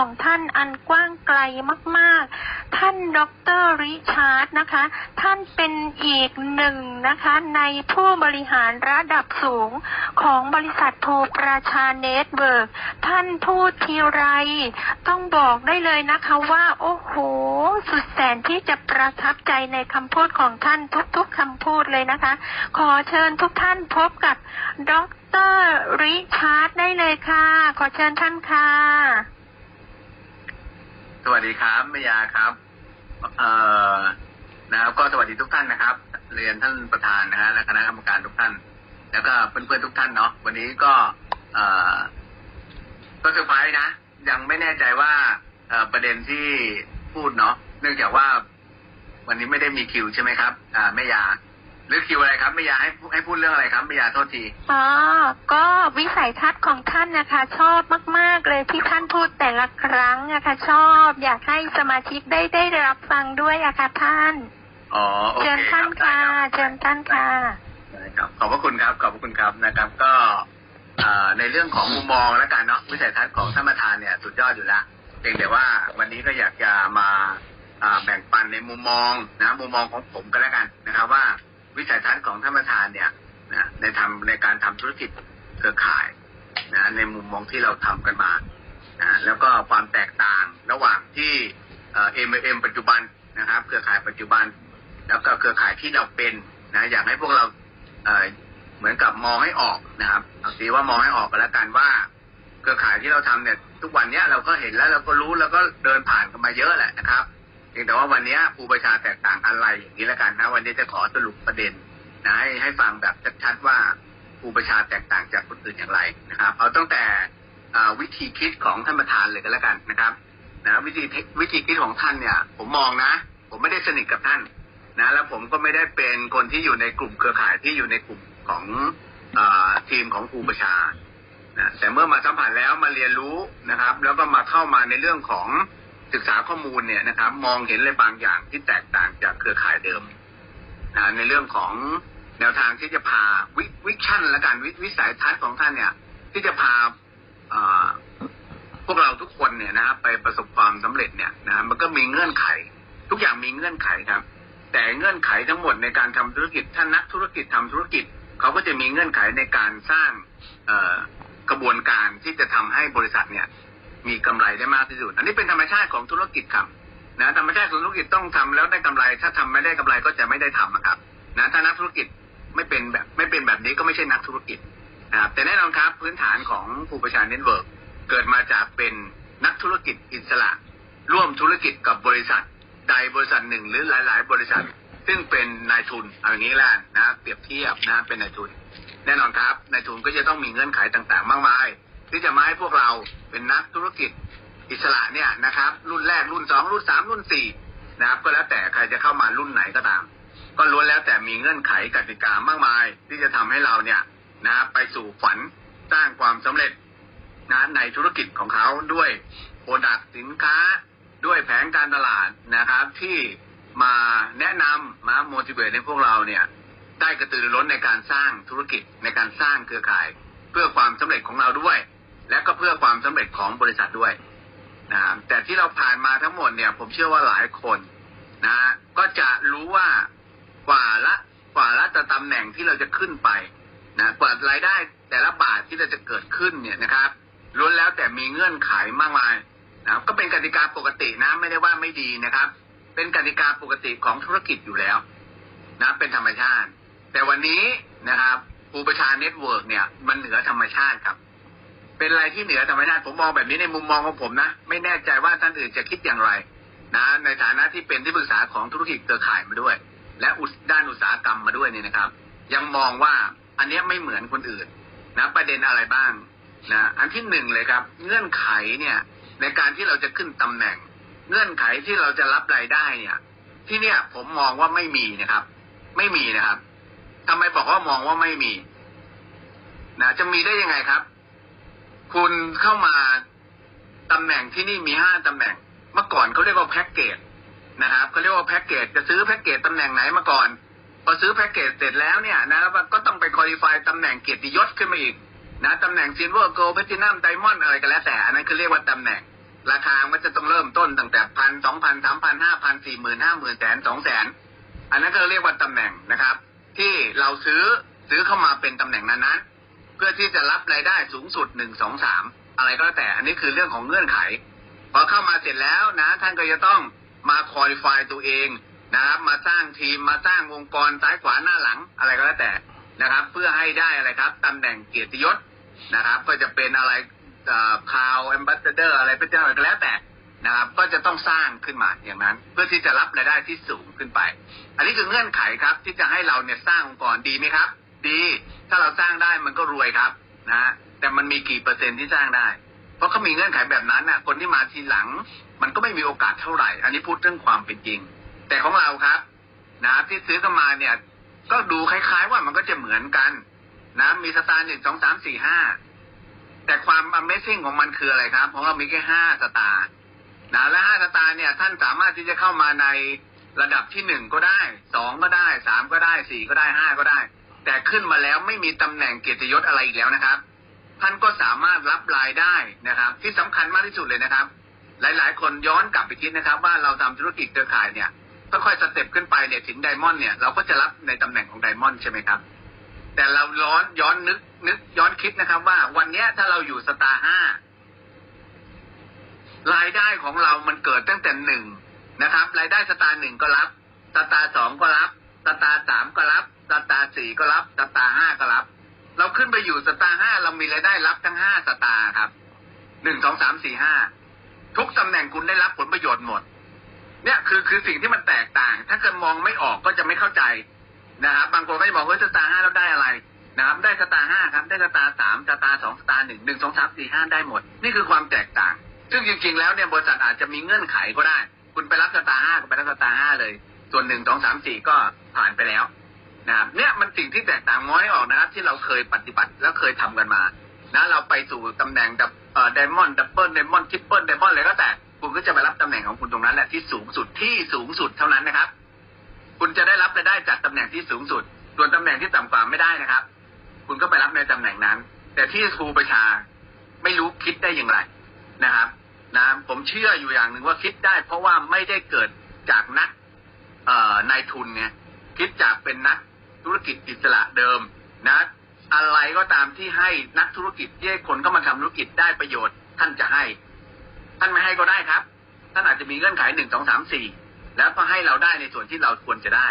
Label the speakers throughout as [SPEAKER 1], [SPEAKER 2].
[SPEAKER 1] ของท่านอันกว้างไกลมาก ๆ ท่านดรริชาร์ดนะคะ ท่านเป็นอีกหนึ่งนะคะ ในผู้บริหารระดับสูงของบริษัทโทรประชาเน็ตเวิร์กท่านพูดทีไร ต้องบอกได้เลยนะคะว่า โอ้โห สุดแสนที่จะประทับใจในคำพูดของท่านทุก ๆคำพูดเลยนะคะ ขอเชิญทุกท่านพบกับดรริชาร์ดได้เลยค่ะ ขอเชิญท่านค่ะ
[SPEAKER 2] สวัสดีครับแม่ยาครับ เอ่อนะครับก็สวัสดีทุกท่านนะครับ เรียนท่านประธานนะฮะและคณะกรรมการทุกท่าน แล้วก็เพื่อนๆทุกท่านเนาะวันนี้ก็เอ่อก็เซอร์ไพรส์นะ ยังไม่แน่ใจว่าเอ่อประเด็นที่พูดเนาะเนื่องจากว่า วันนี้ไม่ได้มีคิวใช่ไหมครับ อ่าแม่ยา หรือคิวอะไรครับแม่ยาให้ให้พูดเรื่องอะไรครับแม่ยาโทษที
[SPEAKER 1] อ๋อก็วิสัยทัศน์ของท่านนะคะ ชอบมาก ๆ เลยที่ท่านพูดแต่ละครั้งนะคะชอบ อยากให้สมาชิกได้ได้รับฟังด้วยอะค่ะท่าน
[SPEAKER 2] อ๋อโอเค
[SPEAKER 1] เชิญ
[SPEAKER 2] ค
[SPEAKER 1] ท่า
[SPEAKER 2] รั
[SPEAKER 1] น
[SPEAKER 2] บได้
[SPEAKER 1] ค่ะ
[SPEAKER 2] ครับ
[SPEAKER 1] เชิญท่านค่ะ
[SPEAKER 2] ได้ครับขอบพระคุณครับขอบพระคุณครับนะครับ ก็อ่าในเรื่องของมุมมองแล้วกันเนาะวิสัยทัศน์ของท่านประธานเนี่ยสุดยอดอยู่แล้วเพียงแต่ว่าวันนี้ก็อยากจะมาอ่าแบ่งปันในมุมมองนะมุมมองของผมก็แล้วกันนะครับว่า วิสัยทัศน์ของท่านประธานเนี่ยนะในทำในการทำธุรกิจเครือข่ายนะในมุมมองที่เราทำกันมานะแล้วก็ความแตกต่างระหว่างที่เอ็มเอ็มปัจจุบันนะครับ เครือข่ายปัจจุบัน แล้วก็เครือข่ายที่เราเป็นนะอยากให้พวกเราเอ่อเหมือนกับมองให้ออกนะครับเอาสีว่ามองให้ออกกันแล้วกันว่า เครือข่ายที่เราทำเนี่ยทุกวันเนี้ยเราก็เห็นแล้วเราก็รู้แล้วก็เดินผ่านกันมาเยอะแหละนะครับ เพียงแต่ว่าวันนี้ยภูประชาแตกต่างอะไรอย่างนี้แล้วกันนะวันนี้จะขอสรุปประเด็นนะให้ให้ฟังแบบชัดๆว่าภูประชาแตกต่างจากคนอื่นอย่างไรนะครับเอาตั้งแต่วิธีคิดของท่านประธานเลยกันแล้วกันนะครับนะวิธีวิธีคิดของท่านเนี่ย ผมมองนะ ผมไม่ได้สนิทกับท่านนะแล้วผมก็ไม่ได้เป็นคนที่อยู่ในกลุ่มเครือข่ายที่อยู่ในกลุ่มของอทีมของครูประชานะแต่เมื่อมาสัมผัสแล้วมาเรียนรู้นะครับ แล้วก็มาเข้ามาในเรื่องของ ศึกษาข้อมูลเนี่ยนะครับ มองเห็นอะไรบางอย่างที่แตกต่างจากเครือข่ายเดิมนะในเรื่องของแนวทางที่จะพาวิวิชั่นและการวิวิสัยทัศน์ของท่านเนี่ย ที่จะพาพวกเราทุกคนเนี่ยนะครับไปประสบความสำเร็จเนี่ยนะมันก็มีเงื่อนไข ทุกอย่างมีเงื่อนไขครับ แต่เงื่อนไขทั้งหมดในการทำธุรกิจถ้านักธุรกิจทำธุรกิจเขาก็จะมีเงื่อนไขในการสร้างเอกระบวนการที่จะทำให้บริษัทเนี่ย มีกำไรได้มากที่สุด อันนี้เป็นธรรมชาติของธุรกิจครับนะธรรมชาติของธุรกิจต้องทำแล้วได้กำไร ถ้าทำไม่ได้กำไรก็จะไม่ได้ทำอะครับนะถ้านักธุรกิจไม่เป็นแบบไม่เป็นแบบนี้ก็ไม่ใช่นักธุรกิจนะครับแต่แน่นอนครับพื้นฐานของภูประชาเน็ตเวิร์กเกิดมาจากเป็นนักธุรกิจอิสระ ร่วมธุรกิจกับบริษัท ใดบริษัทหนึ่งหรือหลาย ๆ บริษัท ซึ่งเป็นนายทุนเอาอย่างนี้แหละนะเปรียบเทียบนะเป็นนายทุน แน่นอนครับนายทุนก็จะต้องมีเงื่อนไขต่าง ๆ มากมาย ที่จะมาให้พวกเราเป็นนักธุรกิจอิสระเนี่ยนะครับ รุ่นแรกรุ่นสองรุ่นสามรุ่นสี่นะครับ ก็แล้วแต่ใครจะเข้ามารุ่นไหนก็ตาม ก็ล้วนแล้วแต่มีเงื่อนไขกติกามากมาย ที่จะทำให้เราเนี่ยนะไปสู่ฝันสร้างความสำเร็จนะในธุรกิจของเขาด้วยโปรดักสินค้าด้วยแผนการตลาดนะครับ ที่มาแนะนำมา motivate ให้พวกเราเนี่ยได้กระตือรือร้นในการสร้างธุรกิจในการสร้างเครือข่าย เพื่อความสำเร็จของเราด้วย และก็เพื่อความสำเร็จของบริษัทด้วยนะแต่ที่เราผ่านมาทั้งหมดเนี่ย ผมเชื่อว่าหลายคนนะก็จะรู้ว่ากว่าละกว่าละแต่ตำแหน่งที่เราจะขึ้นไปนะกว่ารายได้แต่ละบาทที่เราจะเกิดขึ้นเนี่ยนะครับล้วนแล้วแต่มีเงื่อนไขมากมายนะก็เป็นกติกาปกตินะไม่ได้ว่าไม่ดีนะครับ เป็นกติกาปกติของธุรกิจอยู่แล้วนะเป็นธรรมชาติ แต่วันนี้นะครับภูประชาเน็ตเวิร์กเนี่ยมันเหนือธรรมชาติครับ เป็นอะไรที่เหนือธรรมชาติผมมองแบบนี้ในมุมมองของผมนะ ไม่แน่ใจว่าท่านอื่นจะคิดอย่างไรนะในฐานะที่เป็นที่ปรึกษาของธุรกิจเครือข่ายมาด้วย และอุด้านอุตสาหกรรมมาด้วยเนี่ยนะครับ ยังมองว่าอันนี้ไม่เหมือนคนอื่นนะประเด็นอะไรบ้างนะอันที่หนึ่งเลยครับ เงื่อนไขเนี่ยในการที่เราจะขึ้นตำแหน่ง เงื่อนไขที่เราจะรับรายได้เนี่ย ที่เนี่ยผมมองว่าไม่มีนะครับ ไม่มีนะครับทำไมบอกว่ามองว่าไม่มีนะจะมีได้ยังไงครับ คุณเข้ามาตำแหน่งที่นี่มีห้าตำแหน่ง เมื่อก่อนเขาเรียกว่าแพ็กเกจนะครับเขาเรียกว่าแพ็กเกจจะซื้อแพ็กเกจตำแหน่งไหนมาก่อน พอซื้อแพ็กเกจเสร็จแล้วเนี่ยนะครับก็ต้องไปคอลี่ฟายตำแหน่งเกียรติยศขึ้นมาอีกนะตำแหน่งซิลเวอร์โกลด์แพทินัมไดมอนด์อะไรก็แล้วแต่อันนั้นคือเรียกว่าตำแหน่ง ราคามันจะต้องเริ่มต้นตั้งแต่พันสองพันสามพันห้าพันสี่หมื่นห้าหมื่นแสนสองแสนอันนั้นก็เรียกว่าตำแหน่งนะครับ ที่เราซื้อซื้อเข้ามาเป็นตำแหน่งนั้นนั้นๆ พื่อที่จะรับรายได้สูงสุดหนึ่งสองสามอะไรก็แล้วแต่อันนี้คือเรื่องของเงื่อนไข พอเข้ามาเสร็จแล้วนะท่านก็จะต้องมาคอลี่ฟายตัวเองนะครับ มาสร้างทีมมาสร้างองค์กรซ้ายขวาหน้าหลังอะไรก็แล้วแต่นะครับ เพื่อให้ได้อะไรครับตำแหน่งเกียรติยศนะครับ ก็จะเป็นอะไรคาวแอมบัสเดอร์อะไรเป็นอะไรก็แล้วแต่นะครับ ก็จะต้องสร้างขึ้นมาอย่างนั้น เพื่อที่จะรับรายได้ที่สูงขึ้นไป อันนี้คือเงื่อนไขครับที่จะให้เราเนี่ยสร้างองค์กรดีไหมครับ ดี ถ้าเราสร้างได้มันก็รวยครับนะ แต่มันมีกี่เปอร์เซ็นต์ที่สร้างได้ เพราะเขามีเงื่อนไขแบบนั้นน่ะ คนที่มาทีหลัง มันก็ไม่มีโอกาสเท่าไหร่ อันนี้พูดเรื่องความเป็นจริง แต่ของเราครับ นะที่ซื้อเข้ามาเนี่ย ก็ดูคล้าย ๆ ว่ามันก็จะเหมือนกัน นะ มีสตาร์หนึ่งสองสามสี่ห้าแต่ความ Amazing ของมันคืออะไรครับ ของเรามีแค่ห้าสตาร์นะและห้าสตาร์เนี่ยท่านสามารถที่จะเข้ามาในระดับที่หนึ่งก็ได้สองก็ได้สามก็ได้สี่ก็ได้ห้าก็ได้ แต่ขึ้นมาแล้วไม่มีตำแหน่งเกียรติยศอะไรอีกแล้วนะครับ ท่านก็สามารถรับรายได้นะครับ ที่สำคัญมากที่สุดเลยนะครับ หลายๆ คนย้อนกลับไปคิดนะครับ ว่าเราทำธุรกิจเครือข่ายเนี่ยค่อยๆสเต็ปขึ้นไปเนี่ยถึงไดมอนด์เนี่ยเราก็จะรับในตำแหน่งของไดมอนด์ใช่ไหมครับ แต่เราย้อนย้อนนึกนึกย้อนคิดนะครับ ว่าวันเนี้ยถ้าเราอยู่สตาร์ห้ารายได้ของเรามันเกิดตั้งแต่หนึ่งนะครับ รายได้สตาร์หนึ่งก็รับ สตาร์สองก็รับ สตาร์สามก็รับ สตาร์สี่ก็รับ สตาร์ห้าก็รับ เราขึ้นไปอยู่สตาร์ห้าเรามีรายได้รับทั้งห้าสตาร์ครับหนึ่งสองสามสี่ห้าทุกตำแหน่งคุณได้รับผลประโยชน์หมด เนี่ยคือคือสิ่งที่มันแตกต่าง ถ้าเกิดมองไม่ออกก็จะไม่เข้าใจนะครับบางคนก็จะบอกว่าสตาร์ห้าแล้วได้อะไรนะครับได้สตาร์ห้าครับ ได้สตาร์สามสตาร์สองสตาร์หนึ่งหนึ่งสองสามสี่ห้าได้หมด นี่คือความแตกต่าง ซึ่งจริงๆแล้วเนี่ยบริษัทอาจจะมีเงื่อนไขก็ได้ คุณไปรับสตาร์ห้าก็ไปรับสตาร์ห้าเลย ส่วนหนึ่งสองสามสี่ก็ผ่านไปแล้วนะครับเนี่ยมันสิ่งที่แตกต่างง้อยออกนะครับ ที่เราเคยปฏิบัติแล้วเคยทำกันมานะเราไปสู่ตำแหน่งดับเอ่อไดมอนด์ดับเบิลไดมอนด์ทริปเปิลไดมอนด์อะไรก็แต่ คุณก็จะไปรับตำแหน่งของคุณตรงนั้นแหละที่สูงสุดที่สูงสุดเท่านั้นนะครับ คุณจะได้รับรายได้จากตำแหน่งที่สูงสุด ส่วนตำแหน่งที่ต่ำกว่าไม่ได้นะครับ คุณก็ไปรับในตำแหน่งนั้น แต่ที่ครูประชาไม่รู้คิดได้อย่างไรนะครับนะผมเชื่ออยู่อย่างหนึ่งว่าคิดได้ เพราะว่าไม่ได้เกิดจากนัก นายทุนเนี่ยคิดจากเป็นนักธุรกิจอิสระเดิมนะอะไรก็ตามที่ให้นักธุรกิจที่ให้คนเข้ามาทำธุรกิจได้ประโยชน์ ท่านจะให้ ท่านไม่ให้ก็ได้ครับ ท่านอาจจะมีเงื่อนไขหนึ่งสองสามสี่แล้วก็ให้เราได้ในส่วนที่เราควรจะได้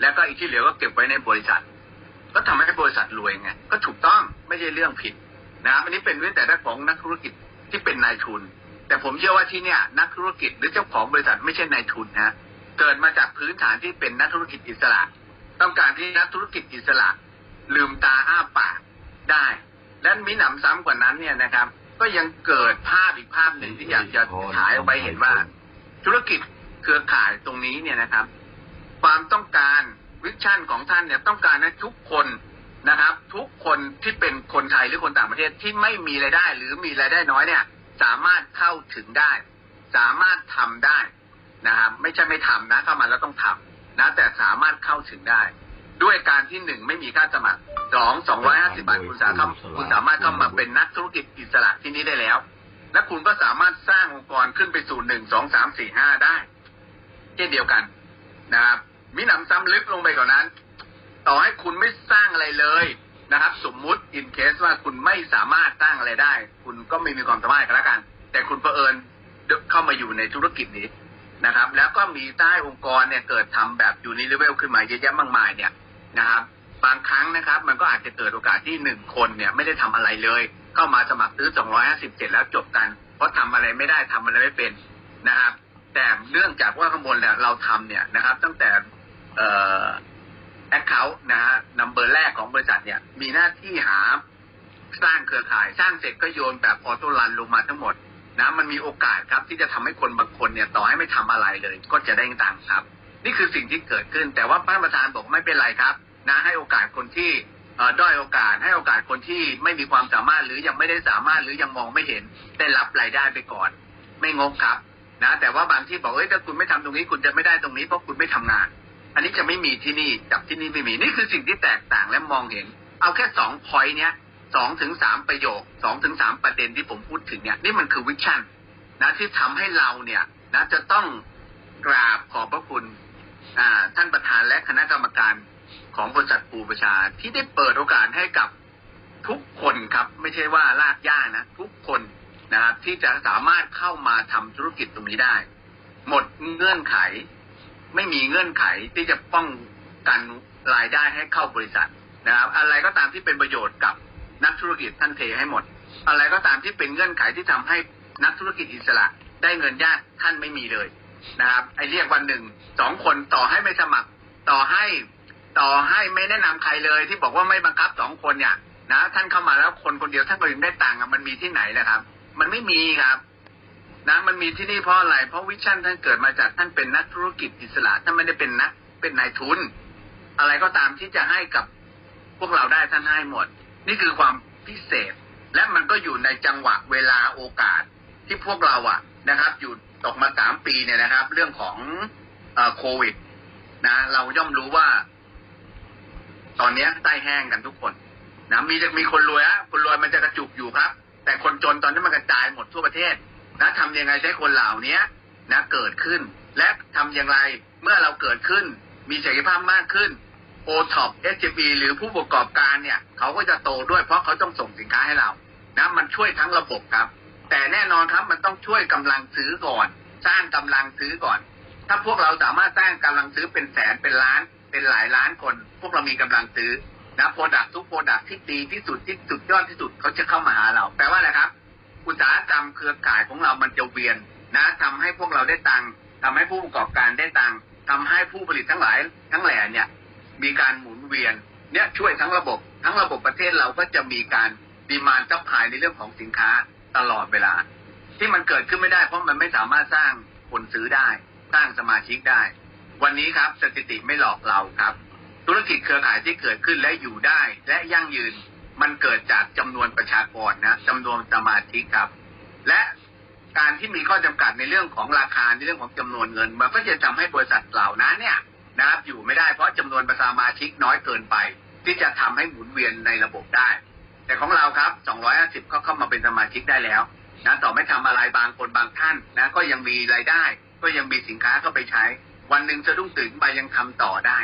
[SPEAKER 2] แล้วก็อีกที่เหลือก็เก็บไว้ในบริษัท ก็ทำให้บริษัทรวยไงก็ถูกต้องไม่ใช่เรื่องผิดนะอันนี้เป็นเรื่องแต่ละของนักธุรกิจที่เป็นนายทุน แต่ผมเชื่อว่าที่เนี่ย นักธุรกิจหรือเจ้าของบริษัทไม่ใช่นายทุนนะ เกิดมาจากพื้นฐานที่เป็นนักธุรกิจอิสระ ต้องการที่นักธุรกิจอิสระ ลืมตาอ้าปากได้ และมีหนำซ้ำกว่านั้นเนี่ยนะครับ ก็ยังเกิดภาพอีกภาพหนึ่งที่อยากจะฉายออกไปเห็นว่า ธุรกิจเครือข่ายตรงนี้เนี่ยนะครับ ความต้องการวิชั่นของท่านเนี่ยต้องการให้ทุกคนนะครับ ทุกคนที่เป็นคนไทยหรือคนต่างประเทศที่ไม่มีรายได้ หรือมีรายได้น้อยเนี่ย สามารถเข้าถึงได้ สามารถทำได้ นะครับไม่ใช่ไม่ทำนะเข้ามาแล้วต้องทำนะ แต่สามารถเข้าถึงได้ ด้วยการที่หนึ่งไม่มีค่าสมัครสองสองร้อยห้าสิบาทคุณสามารถคุณสามารถเข้ามาเป็นนักธุรกิจอิสระที่นี้ได้แล้ว และคุณก็สามารถสร้างองค์กรขึ้นไปสู่หนึ่งสองสามสี่ห้าได้ เช่นเดียวกันนะครับมิหนำซ้ำลึกลงไปกว่านั้น ต่อให้คุณไม่สร้างอะไรเลยนะครับ สมมุติอินเคสว่าคุณไม่สามารถสร้างอะไรได้ คุณก็ไม่มีความสามารถกันแล้วกัน แต่คุณเผอิญเข้ามาอยู่ในธุรกิจนี้ นะครับ แล้วก็มีใต้องค์กรเนี่ยเกิดทำแบบอยู่ในเลเวลขึ้นมาเยอะแยะมากมายเนี่ยนะครับบางครั้งนะครับ มันก็อาจจะเกิดโอกาสที่หนึ่งคนเนี่ยไม่ได้ทำอะไรเลย เข้ามาสมัครซื้อสองร้อยห้าสิบเจ็ดแล้วจบกัน เพราะทำอะไรไม่ได้ทำอะไรไม่เป็นนะครับ แต่เนื่องจากว่าข้างบนเนี่ยเราทำเนี่ยนะครับ ตั้งแต่เออแอคเคาท์นะฮะนัมเบอร์แรกของบริษัทเนี่ยมีหน้าที่หาสร้างเครือข่ายสร้างเสร็จก็โยนแบบออโต้รันลงมาทั้งหมด นะมันมีโอกาสครับที่จะทำให้คนบางคนเนี่ยต่อให้ไม่ทำอะไรเลย ก็จะได้ตังค์ครับ นี่คือสิ่งที่เกิดขึ้น แต่ว่าท่านประธานบอกไม่เป็นไรครับ นะให้โอกาสคนที่เอ่อด้อยโอกาสให้โอกาสคนที่ไม่มีความสามารถหรือยังไม่ได้สามารถหรือยังมองไม่เห็นได้รับรายได้ไปก่อน ไม่งกครับ นะ แต่ว่าบางที่บอกเอ้ยถ้าคุณไม่ทำตรงนี้คุณจะไม่ได้ตรงนี้เพราะคุณไม่ทำงาน อันนี้จะไม่มีที่นี่กับที่นี่ไม่มีนี่คือสิ่งที่แตกต่างและมองเห็น เอาแค่สองพอยเนี้ย สองถึงสามประโยคสองถึงสามประเด็นที่ผมพูดถึงเนี่ยนี่มันคือวิชั่นนะที่ทำให้เราเนี่ยนะจะต้องกราบขอบพระคุณอ่าท่านประธานและคณะกรรมการของบริษัทปูประชา ที่ได้เปิดโอกาสให้กับทุกคนครับ ไม่ใช่ว่าลากย่านะทุกคนนะครับที่จะสามารถเข้ามาทำธุรกิจตรงนี้ได้ หมดเงื่อนไข ไม่มีเงื่อนไขที่จะป้องกันรายได้ให้เข้าบริษัทนะครับ อะไรก็ตามที่เป็นประโยชน์กับ นักธุรกิจท่านเทให้หมด อะไรก็ตามที่เป็นเงื่อนไขที่ทำให้นักธุรกิจอิสระ ได้เงินยากท่านไม่มีเลยนะครับไอเรียกวันหนึ่งสองคนต่อให้ไม่สมัคร ต่อให้ต่อให้ไม่แนะนำใครเลยที่บอกว่าไม่บังคับสองคนเนี่ยนะท่านเข้ามาแล้วคนคนเดียวท่านก็ยังได้ตังค์มันมีที่ไหนนะครับ มันไม่มีครับนะมันมีที่นี่เพราะอะไร เพราะวิชั่นท่านเกิดมาจากท่านเป็นนักธุรกิจอิสระท่านไม่ได้เป็นนักเป็นนายทุน อะไรก็ตามที่จะให้กับพวกเราได้ท่านให้หมด นี่คือความพิเศษ และมันก็อยู่ในจังหวะเวลาโอกาสที่พวกเราอะนะครับ อยู่ตกมาสามปีเนี่ยนะครับ เรื่องของโควิด นะ เราย่อมรู้ว่า ตอนนี้ใต้แห้งกันทุกคนนะมีมีคนรวยอะคนรวยมันจะกระจุกอยู่ครับ แต่คนจนตอนนี้มันกระจายหมดทั่วประเทศ นะทำยังไงให้คนเหล่านี้นะ เกิดขึ้น และทำอย่างไรเมื่อเราเกิดขึ้น มีศักยภาพมากขึ้น o t o p SGB หรือผู้ประกอบการเนี่ย เขาก็จะโตด้วยเพราะเขาต้องส่งสินค้าให้เรานะมันช่วยทั้งระบบครับ แต่แน่นอนครับมันต้องช่วยกำลังซื้อก่อน สร้างกำลังซื้อก่อน ถ้าพวกเราสามารถสร้างกำลังซื้อเป็นแสนเป็นล้าน เป็นหลายล้านคน พวกเรามีกำลังซื้อนะโปรดักทุกโปรดักที่ดีที่สุดที่สุดยอดที่สุดเขาจะเข้ามาหาเรา แปลว่าอะไรครับ อุตสาหกรรมเครือข่ายของเรามันจะเวียนนะทำให้พวกเราได้ตังค์ทำให้ผู้ประกอบการได้ตังค์ทำให้ผู้ผลิตทั้งหลายทั้งแหล่เนี่ย มีการหมุนเวียนเนี่ยช่วยทั้งระบบ ทั้งระบบประเทศเราก็จะมีการดีมานซัพพลายในเรื่องของสินค้าตลอดเวลา ที่มันเกิดขึ้นไม่ได้เพราะมันไม่สามารถสร้างคนซื้อได้ สร้างสมาชิกได้ วันนี้ครับสถิติไม่หลอกเราครับ ธุรกิจเครือข่ายที่เกิดขึ้นและอยู่ได้ และยั่งยืนมันเกิดจากจำนวนประชากรนะจำนวนสมาชิกครับ และการที่มีข้อจำกัดในเรื่องของราคาในเรื่องของจำนวนเงิน มันก็จะทำให้บริษัทเหล่านั้นเนี่ย นะครับ อยู่ไม่ได้เพราะจำนวนประชามาชิกน้อยเกินไป ที่จะทำให้หมุนเวียนในระบบได้ แต่ของเราครับ 250 ก็เข้ามาเป็นสมาชิกได้แล้วนะต่อไม่ทำอะไรบางคนบางท่านนะก็ยังมีรายได้ ก็ยังมีสินค้าเข้าไปใช้ วันหนึ่งจะรุ่งตื่นไปยังทำต่อได้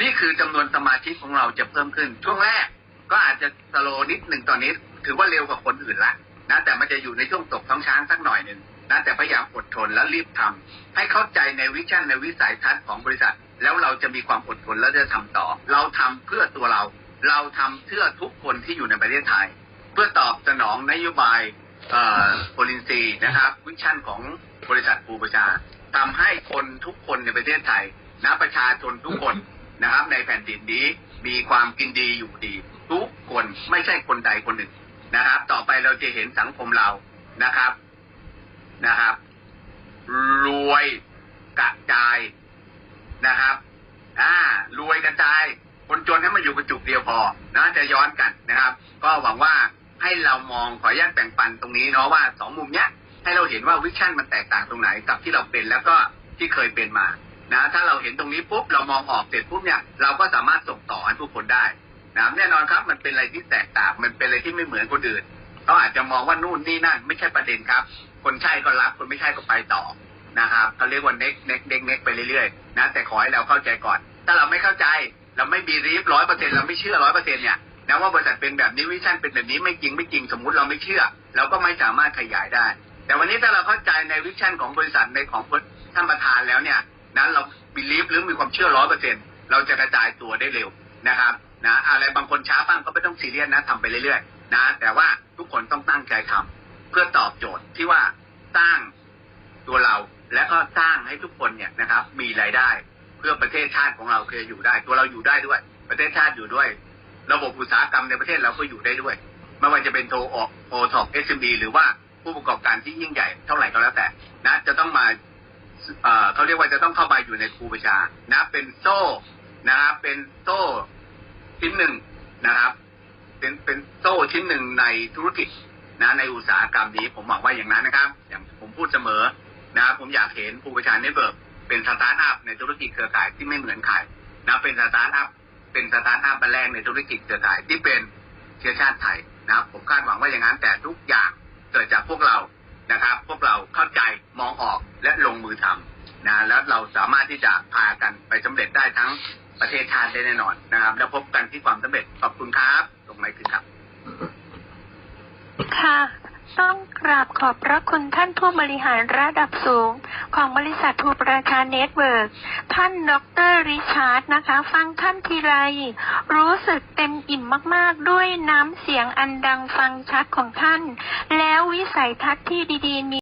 [SPEAKER 2] นี่คือจำนวนสมาชิกของเราจะเพิ่มขึ้น ช่วงแรก ก็อาจจะสโลนิดหนึ่งตอนนี้ ถือว่าเร็วกว่าคนอื่นละนะแต่มันจะอยู่ในช่วงตกท้องช้างสักหน่อยหนึ่งนะแต่พยายามอดทนและรีบทำให้เข้าใจในวิชั่นในวิสัยทัศน์ของบริษัท แล้วเราจะมีความอดทนและจะทำต่อ เราทำเพื่อตัวเรา เราทำเพื่อทุกคนที่อยู่ในประเทศไทย เพื่อตอบสนองนโยบายเอ่อโพลินซีนะครับวิชั่นของบริษัทปูประชาทำให้คนทุกคนในประเทศไทยนะประชาชนทุกคนนะครับ ในแผ่นดินนี้มีความกินดีอยู่ดี ทุกคนไม่ใช่คนใดคนหนึ่งนะครับ ต่อไปเราจะเห็นสังคมเรานะครับนะครับ รวยกระจาย นะครับ อ่ารวยกระจาย คนจนให้มาอยู่กระจุกเดียวพอนะจะย้อนกันนะครับ ก็หวังว่าให้เรามองขออนุญาตแบ่งปันตรงนี้เนาะว่าสองมุมเนี้ยให้เราเห็นว่าวิชั่นมันแตกต่างตรงไหนกับที่เราเป็นแล้วก็ที่เคยเป็นมานะถ้าเราเห็นตรงนี้ปุ๊บเรามองออกเสร็จปุ๊บเนี่ยเราก็สามารถส่งต่อให้ผู้คนได้นะแน่นอนครับมันเป็นอะไรที่แตกต่างมันเป็นอะไรที่ไม่เหมือนคนอื่นเขาอาจจะมองว่านู่นนี่นั่น ไม่ใช่ประเด็นครับ คนใช่ก็รับคนไม่ใช่ก็ไปต่อ นะครับเขาเรียกว่าเน็กเน็กเน็กเน็กไปเรื่อยๆนะแต่ขอให้เราเข้าใจก่อน ถ้าเราไม่เข้าใจเราไม่บีรีฟร้อยเปอร์เซ็นเราไม่เชื่อร้อยเปอร์เซ็นเนี่ยนะว่าบริษัทเป็นแบบนี้วิชั่นเป็นแบบนี้ไม่จริงไม่จริงสมมุติเราไม่เชื่อ เราก็ไม่สามารถขยายได้ แต่วันนี้ถ้าเราเข้าใจในวิชั่นของบริษัทในของท่านประธานแล้วเนี่ยนั้นเราบีลีฟหรือมีความเชื่อร้อยเปอร์เซ็นเราจะกระจายตัวได้เร็วนะครับนะอะไรบางคนช้าบ้างก็ไม่ต้องซีเรียสนะทำไปเรื่อยๆนะแต่ว่าทุกคนต้องตั้งใจทำเพื่อตอบโจทย์ที่ว่าสร้างตัวเรา และก็สร้างให้ทุกคนเนี่ยนะครับ มีรายได้เพื่อประเทศชาติของเราเคยอยู่ได้ ตัวเราอยู่ได้ด้วย ประเทศชาติอยู่ด้วย ระบบอุตสาหกรรมในประเทศเราก็อยู่ได้ด้วย ไม่ว่าจะเป็นโทรออกโอท็อปเอสบีหรือว่าผู้ประกอบการที่ยิ่งใหญ่เท่าไหร่ก็แล้วแต่นะจะต้องมาเอ่อเขาเรียกว่าจะต้องเข้ามาอยู่ในครูประชานะ เป็นโซ่นะครับเป็นโซ่ชิ้นหนึ่งนะครับ เป็นเป็นโซ่ชิ้นหนึ่งในธุรกิจนะในอุตสาหกรรมนี้ผมหวังว่าอย่างนั้นนะครับ อย่างผมพูดเสมอ นะครับผมอยากเห็นครูประชาเน็ตเวิร์กเป็นสตาร์ทอัพในธุรกิจเครือข่ายที่ไม่เหมือนใครนะเป็นสตาร์ทอัพเป็นสตาร์ทอัพแรกในธุรกิจเครือข่ายที่เป็นเชื้อชาติไทยนะครับผมคาดหวังว่าอย่างนั้นแต่ทุกอย่างเกิดจากพวกเรานะครับ พวกเราเข้าใจมองออกและลงมือทำนะแล้วเราสามารถที่จะพากันไปสำเร็จได้ทั้งประเทศชาติได้แน่นอนนะครับ แล้วพบกันที่ความสำเร็จขอบคุณครับตรงไหนคือครับ
[SPEAKER 1] ค่ะ ต้องกราบขอบพระคุณท่านผู้บริหารระดับสูง ของบริษัททูประชาเน็ตเวิร์กท่านดรริชาร์ดนะคะ ฟังท่านทีไร รู้สึกเต็มอิ่มมากๆ ด้วยน้ำเสียงอันดังฟังชัดของท่าน แล้ววิสัยทัศน์ที่ดีๆมี